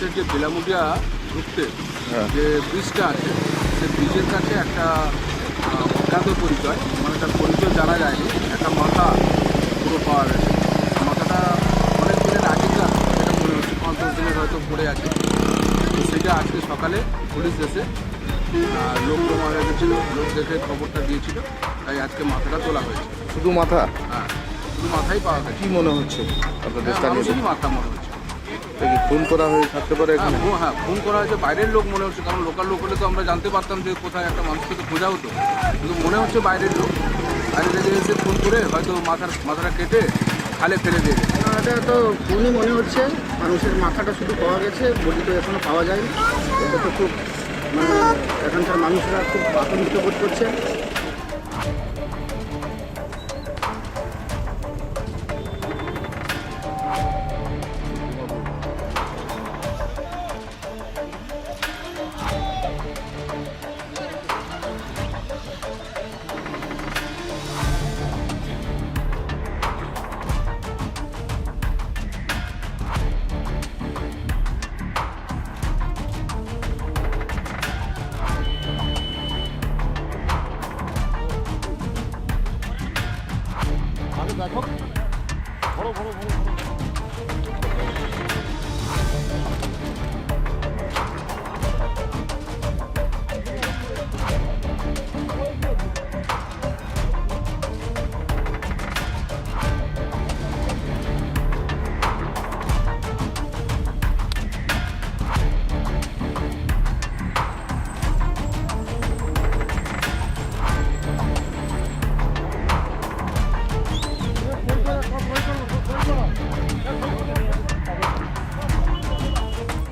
আশেপাশের যে বেলামুটিয়া ঢুকতে হ্যাঁ। যে ব্রিজটা আছে সে ব্রিজের কাছে একটা অজ্ঞাত পরিচয় মানে তার পরিচয় জানা যায়নি একটা মাথা পুরো পাওয়া গেছে। মাথাটা অনেক দিনের আগেকার এটা মনে হচ্ছে পাঁচ দশ দিনের হয়তো পড়ে আছে। তো সেটা আজকে সকালে পুলিশ এসে লোক মারা গেছিল লোক দেখে খবরটা দিয়েছিল তাই আজকে মাথাটা তোলা হয়েছে। শুধু মাথা? হ্যাঁ শুধু মাথাই পাওয়া গেছে। কী মনে হচ্ছে? আপনাদের হ্যাঁ, মাথা মনে হচ্ছে। খুন করা হয়ে থাকতে পারে হ্যাঁ এখানে? ফোন- হ্যাঁ ফোন করা হয়েছে বাইরের লোক মনে হচ্ছে কারণ লোকাল লোক হলে তো আমরা জানতে পারতাম যে কোথায় একটা মানুষকে তো খোঁজা হতো। কিন্তু মনে হচ্ছে বাইরের লোক বাইরে থেকে এসে ফোন করে হয়তো মাথার মাথাটা কেটে খালে ফেলে দিয়ে এটা তো খুনই মনে হচ্ছে মানুষের মাথাটা শুধু পাওয়া গেছে বডি তো এখনও পাওয়া যায়নি। এটা তো খুব মানে এখানকার মানুষরা খুব আতঙ্কিত বোধ করছে। コロコロコロコロ。